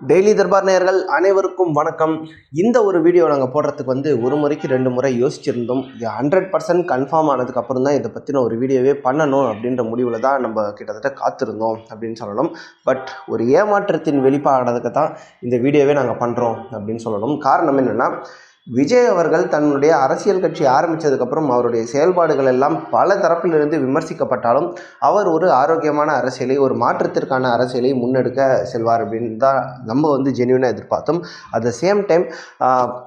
Daily Darbar நேயர்கள் அனைவருக்கும் வணக்கம். இந்த ஒரு வீடியோ நாங்கள் போடுறதுக்கு வந்து ஒரு முறைக்கு ரெண்டு முறை யோசிச்சிருந்தோம். இது ஹண்ட்ரட் பர்சன்ட் கன்ஃபார்ம் ஆனதுக்கப்புறம் தான் இதை பற்றின ஒரு வீடியோவே பண்ணணும் அப்படின்ற முடிவில் தான் நம்ம கிட்டத்தட்ட காத்திருந்தோம் அப்படின்னு சொல்லணும். பட் ஒரு ஏமாற்றத்தின் வெளிப்பாடுறதுக்கு தான் இந்த வீடியோவே நாங்கள் பண்ணுறோம் அப்படின்னு சொல்லணும். காரணம் என்னென்னா விஜய் அவர்கள் தன்னுடைய அரசியல் கட்சி ஆரம்பித்ததுக்கப்புறம் அவருடைய செயல்பாடுகள் எல்லாம் பல தரப்பிலிருந்து விமர்சிக்கப்பட்டாலும் அவர் ஒரு ஆரோக்கியமான அரசியலை ஒரு மாற்றத்திற்கான அரசியலை முன்னெடுக்க செல்வார் அப்படின்னு தான் நம்ம வந்து ஜென்யூனாக எதிர்பார்த்தோம். அட் த சேம் டைம்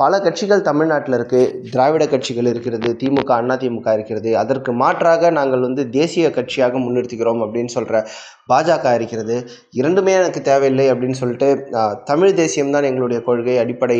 பல கட்சிகள் தமிழ்நாட்டில் இருக்குது திராவிட கட்சிகள் இருக்கிறது திமுக அண்ணா திமுக இருக்கிறது. அதற்கு மாற்றாக நாங்கள் வந்து தேசிய கட்சியாக முன்னிறுத்துகிறோம் அப்படின்னு சொல்கிற பாஜக இருக்கிறது. இரண்டுமே எனக்கு தேவையில்லை அப்படின்னு சொல்லிட்டு தமிழ் தேசியம் தான் எங்களுடைய கொள்கை அடிப்படை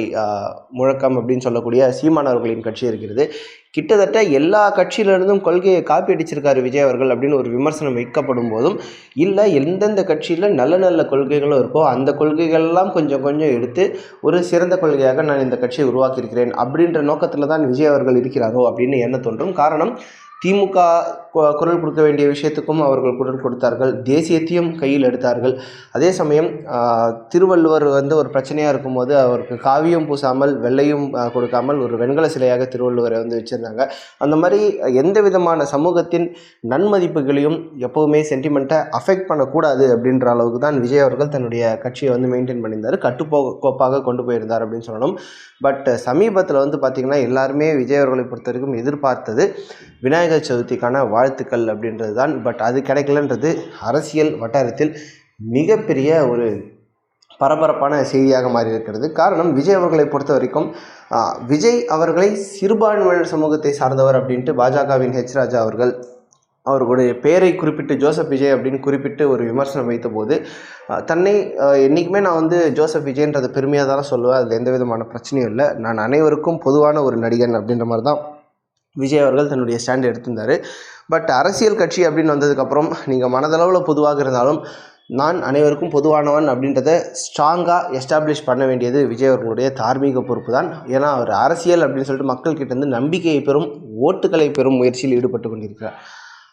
முழக்கம் அப்படின்னு சொல்லக்கூடிய சீமான் அவர்களின் கட்சி இருக்கிறது. கிட்டத்தட்ட எல்லா கட்சியிலிருந்தும் கொள்கையை காப்பி அடிச்சிருக்காரு விஜய் அவர்கள் அப்படின்னு ஒரு விமர்சனம் வைக்கப்படும் போதும் இல்லை எந்தெந்த கட்சியில் நல்ல நல்ல கொள்கைகளும் இருக்கோ அந்த கொள்கைகள்லாம் கொஞ்சம் கொஞ்சம் எடுத்து ஒரு சிறந்த கொள்கையாக நான் இந்த கட்சியை உருவாக்கியிருக்கிறேன் அப்படின்ற நோக்கத்தில் தான் விஜய் அவர்கள் இருக்கிறாரோ அப்படின்னு என்ன தோன்றும் காரணம் திமுக குரல் கொடுக்க வேண்டிய விஷயத்துக்கும் அவர்கள் குரல் கொடுத்தார்கள். தேசியத்தையும் கையில் எடுத்தார்கள். அதே சமயம் திருவள்ளுவர் வந்து ஒரு பிரச்சனையாக இருக்கும்போது அவருக்கு காவியம் பூசாமல் வெள்ளையும் கொடுக்காமல் ஒரு வெண்கல சிலையாக திருவள்ளுவரை வந்து வச்சுருந்தாங்க. அந்த மாதிரி எந்த விதமான சமூகத்தின் நன்மதிப்புகளையும் எப்போவுமே சென்டிமெண்ட்டை அஃபெக்ட் பண்ணக்கூடாது அப்படின்ற அளவுக்கு தான் விஜய் அவர்கள் தன்னுடைய கட்சியை வந்து மெயின்டைன் பண்ணியிருந்தார். கட்டுப்போ கோப்பாக கொண்டு போயிருந்தார் அப்படின்னு சொல்லணும். பட் சமீபத்தில் வந்து பார்த்திங்கன்னா எல்லாருமே விஜய் அவர்களை பொறுத்த வரைக்கும் எதிர்பார்த்தது விநாயகர் சதுர்த்திக்கான வாழ்த்துக்கள் அப்படின்றது தான். பட் அது கிடைக்கலன்றது அரசியல் வட்டாரத்தில் மிகப்பெரிய ஒரு பரபரப்பான செய்தியாக மாறி இருக்கிறது காரணம் விஜய் அவர்களை பொறுத்த வரைக்கும் விஜய் அவர்களை சிறுபான்மையினர் சமூகத்தை சார்ந்தவர் அப்படின்ட்டு பாஜகவின் ஹெச் ராஜா அவர்கள் அவர்களுடைய பெயரை குறிப்பிட்டு ஜோசப் விஜய் அப்படின்னு குறிப்பிட்டு ஒரு விமர்சனம் வைத்தபோது தன்னை என்றைக்குமே நான் வந்து ஜோசப் விஜய்ன்றதை பெருமையாக தானே சொல்லுவேன். அதில் எந்த விதமான பிரச்சனையும் இல்லை. நான் அனைவருக்கும் பொதுவான ஒரு நடிகன் அப்படின்ற மாதிரி தான் விஜய் அவர்கள் தன்னுடைய ஸ்டாண்ட் எடுத்திருந்தார். பட் அரசியல் கட்சி அப்படின்னு வந்ததுக்கப்புறம் நீங்கள் மனதளவில் பொதுவாக இருந்தாலும் நான் அனைவருக்கும் பொதுவானவன் அப்படின்றத ஸ்ட்ராங்காக எஸ்டாப்ளிஷ் பண்ண வேண்டியது விஜய் அவர்களுடைய தார்மீக பொறுப்பு தான் ஏன்னா அவர் அரசியல் அப்படின்னு சொல்லிட்டு மக்கள்கிட்ட இருந்து நம்பிக்கையை பெறும் ஓட்டுகளை பெறும் முயற்சியில் ஈடுபட்டு கொண்டிருக்கிறார்.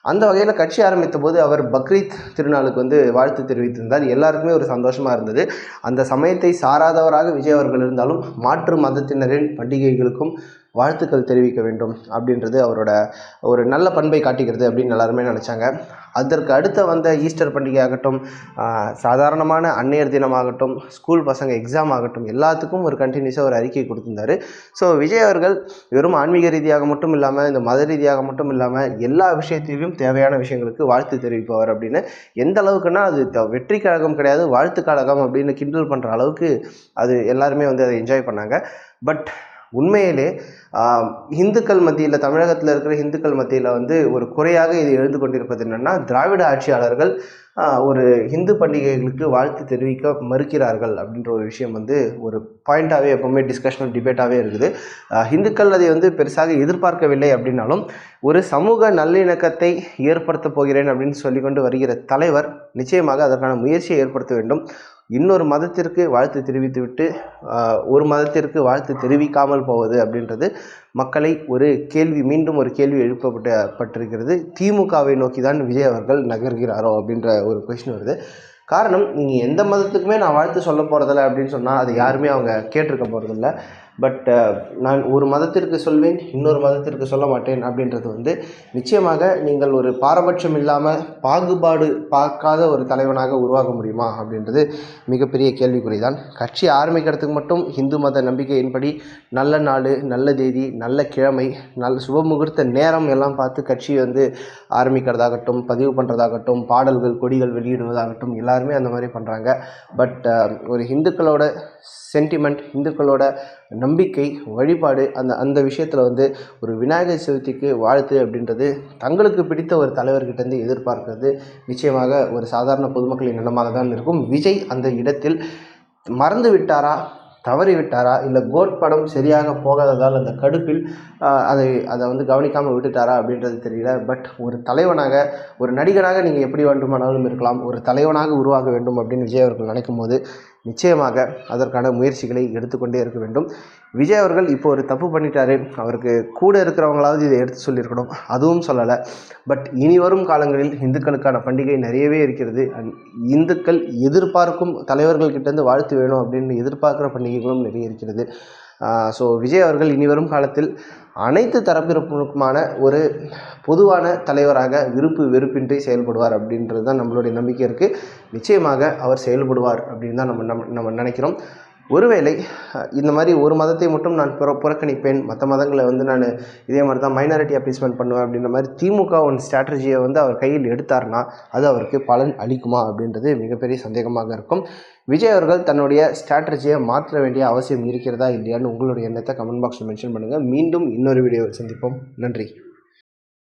அந்த வகையில் கட்சி ஆரம்பித்த போது அவர் பக்ரீத் திருநாளுக்கு வந்து வாழ்த்து தெரிவித்திருந்தார். எல்லாருக்குமே ஒரு சந்தோஷமாக இருந்தது. அந்த சமயத்தை சாராதவராக விஜய் அவர்கள் இருந்தாலும் மாற்று மதத்தினரின் பண்டிகைகளுக்கும் வாழ்த்துக்கள் தெரிவிக்க வேண்டும் அப்படின்றது அவரோட ஒரு நல்ல பண்பை காட்டுகிறது அப்படின்னு எல்லாருமே நினச்சாங்க. அதற்கு அடுத்த வந்த ஈஸ்டர் பண்டிகை ஆகட்டும் சாதாரணமான அன்னையர் தினமாகட்டும் ஸ்கூல் பசங்க எக்ஸாம் ஆகட்டும் எல்லாத்துக்கும் ஒரு கண்டினியூஸாக ஒரு அறிக்கை கொடுத்துருந்தாரு. ஸோ விஜய் அவர்கள் வெறும் ஆன்மீக ரீதியாக மட்டும் இல்லாமல் இந்த மத ரீதியாக மட்டும் இல்லாமல் எல்லா விஷயத்திலும் தேவையான விஷயங்களுக்கு வாழ்த்து தெரிவிப்பவர் அப்படின்னு. எந்த அளவுக்குன்னா அது த- வெற்றி கழகம் கிடையாது வாழ்த்து கழகம் அப்படின்னு கிண்டல் பண்ணுற அளவுக்கு அது எல்லாருமே வந்து அதை என்ஜாய் பண்ணாங்க. பட் உண்மையிலே இந்துக்கள் மத்தியில் தமிழகத்தில் இருக்கிற இந்துக்கள் மத்தியில் வந்து ஒரு குறையாக இது எழுந்து கொண்டிருப்பது என்னென்னா திராவிட ஆட்சியாளர்கள் ஒரு இந்து பண்டிகைகளுக்கு வாழ்த்து தெரிவிக்க மறுக்கிறார்கள் அப்படின்ற ஒரு விஷயம் வந்து ஒரு பாயிண்ட்டாகவே எப்போவுமே டிஸ்கஷனல் டிபேட்டாகவே இருக்குது. இந்துக்கள் அதை வந்து பெருசாக எதிர்பார்க்கவில்லை அப்படின்னாலும் ஒரு சமூக நல்லிணக்கத்தை ஏற்படுத்தப் போகிறேன் அப்படின்னு சொல்லிக்கொண்டு வருகிற தலைவர் நிச்சயமாக அதற்கான முயற்சியை ஏற்படுத்த வேண்டும். இன்னொரு மதத்திற்கு வாழ்த்து தெரிவித்துவிட்டு ஒரு மதத்திற்கு வாழ்த்து தெரிவிக்காமல் போவது அப்படின்றது மக்களை ஒரு கேள்வி மீண்டும் ஒரு கேள்வி எழுப்பப்பட்ட பட்டிருக்கிறது திமுகவை நோக்கி தான் விஜய் அவர்கள் நகர்கிறாரோ அப்படின்ற ஒரு கொஷின் வருது. காரணம் நீங்கள் எந்த மதத்துக்குமே நான் வாழ்த்து சொல்ல போகிறதில்ல அப்படின்னு சொன்னால் அது யாருமே அவங்க கேட்டிருக்க போகிறதில்ல பட் uh, நான் ஒரு மதத்திற்கு சொல்வேன் இன்னொரு மதத்திற்கு சொல்ல மாட்டேன் அப்படின்றது வந்து நிச்சயமாக நீங்கள் ஒரு பாரபட்சம் இல்லாமல் பாகுபாடு பார்க்காத ஒரு தலைவனாக உருவாக முடியுமா அப்படின்றது மிகப்பெரிய கேள்விக்குறி தான் கட்சி ஆரம்பிக்கிறதுக்கு மட்டும் இந்து மத நம்பிக்கையின்படி நல்ல நாள் நல்ல தேதி நல்ல கிழமை நல்ல சுபமுகூர்த்த நேரம் எல்லாம் பார்த்து கட்சி வந்து ஆரம்பிக்கிறதாகட்டும் பதிவு பண்ணுறதாகட்டும் பாடல்கள் கொடிகள் வெளியிடுவதாகட்டும் எல்லாருமே அந்த மாதிரி பண்ணுறாங்க பட் uh, ஒரு இந்துக்களோட சென்டிமெண்ட் இந்துக்களோட நம்பிக்கை வழிபாடு அந்த அந்த விஷயத்தில் வந்து ஒரு விநாயகர் சதுர்த்திக்கு வாழ்த்து அப்படின்றது தங்களுக்கு பிடித்த ஒரு தலைவர்கிட்டேருந்து எதிர்பார்க்கிறது. நிச்சயமாக ஒரு சாதாரண பொதுமக்களின் நிலமாக தான் இருக்கும். விஜய் அந்த இடத்தில் மறந்து விட்டாரா? தவறி விட்டாரா? இல்லை கோட் படம் சரியாக போகாததால் அந்த கடுப்பில் அதை அதை வந்து கவனிக்காமல் விட்டுட்டாரா அப்படின்றது தெரியல. பட் ஒரு தலைவனாக ஒரு நடிகனாக நீங்கள் எப்படி வேண்டுமானாலும் இருக்கலாம். ஒரு தலைவனாக உருவாக வேண்டும் அப்படின்னு விஜய் அவர்கள் நினைக்கும் போது நிச்சயமாக அதற்கான முயற்சிகளை எடுத்துக்கொண்டே இருக்க வேண்டும். விஜய் அவர்கள் இப்போ ஒரு தப்பு பண்ணிட்டாரு. அவருக்கு கூட இருக்கிறவங்களாவது இதை எடுத்து சொல்லியிருக்கணும். அதுவும் சொல்லலை. பட் இனி வரும் காலங்களில் இந்துக்களுக்கான பண்டிகை நிறையவே இருக்கிறது. அண்ட் இந்துக்கள் எதிர்பார்க்கும் தலைவர்கள் கிட்டேருந்து வாழ்த்து வேணும் அப்படின்னு எதிர்பார்க்குற பண்டிகைகளும் நிறைய இருக்கிறது. ஸோ விஜய் அவர்கள் இனி வரும் காலத்தில் அனைத்து தரப்பினருக்குமான ஒரு பொதுவான தலைவராக விருப்பு வெறுப்பின்றி செயல்படுவார் அப்படின்றது தான் நம்மளுடைய நம்பிக்கை இருக்குது நிச்சயமாக அவர் செயல்படுவார் அப்படின்னு தான் நம்ம நம்ம நம்ம நினைக்கிறோம். ஒருவேளை இந்த மாதிரி ஒரு மதத்தை மட்டும் நான் புற புறக்கணிப்பேன் மற்ற மதங்களை வந்து நான் இதே மாதிரி தான் மைனாரிட்டி அப்பீஸ்மெண்ட் பண்ணுவேன் அப்படின்ற மாதிரி திமுக ஒன் ஸ்ட்ராட்டஜியை வந்து அவர் கையில் எடுத்தார்னா அது அவருக்கு பலன் அளிக்குமா அப்படின்றது மிகப்பெரிய சந்தேகமாக இருக்கும். விஜய் அவர்கள் தன்னுடைய ஸ்ட்ராட்டஜியை மாற்ற வேண்டிய அவசியம் இருக்கிறதா இல்லையான்னு உங்களுடைய எண்ணத்தை கமெண்ட் பாக்ஸில் மென்ஷன் பண்ணுங்கள் மீண்டும் இன்னொரு வீடியோவில் சந்திப்போம். நன்றி.